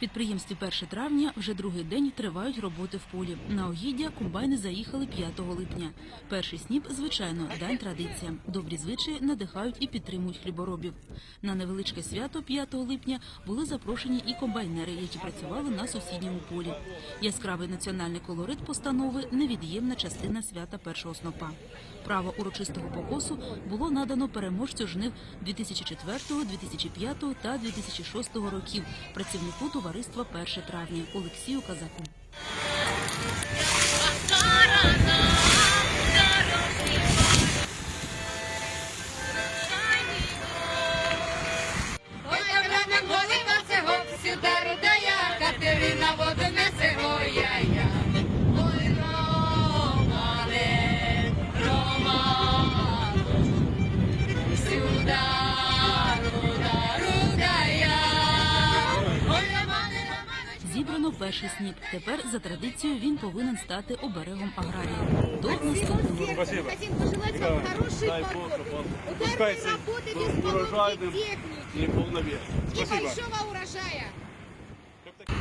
Підприємстві 1 травня вже другий день тривають роботи в полі. На огіддя комбайни заїхали 5 липня. Перший сніп, звичайно, дань традиціям. Добрі звичаї надихають і підтримують хліборобів. На невеличке свято 5 липня були запрошені і комбайнери, які працювали на сусідньому полі. Яскравий національний колорит постанови невід'ємна частина свята першого снопа. Право урочистого покосу було надано переможцю жнив 2004, 2005 та 2006 років працівнику товариства 1 травня Олексію Казаку. перший сніп. Тепер за традицією він повинен стати оберегом аграрія. До наступного року. Спасибо. Хотим пожелать вам хорошей Дай Бог, погоды, чтобы он ударной пускается работы без урожайным поломки техники и полновес. и Спасибо. большого урожая.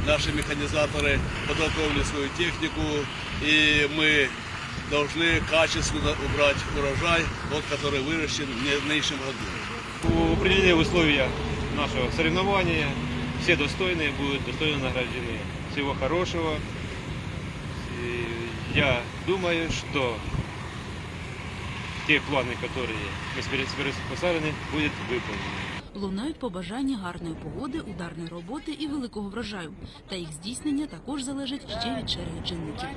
Наши механизаторы подготовили свою технику, и мы должны качественно убрать урожай, вот, который выращен в нынешнем году. Определены условия нашего соревнования. Все достойные будут достойно награждены. Всего хорошего. И я думаю, что те планы, которые мы перед собой поставлены, будут выполнены. Лунають побажання гарної погоди, ударної роботи і великого врожаю. Та їх здійснення також залежить ще від черги чинників.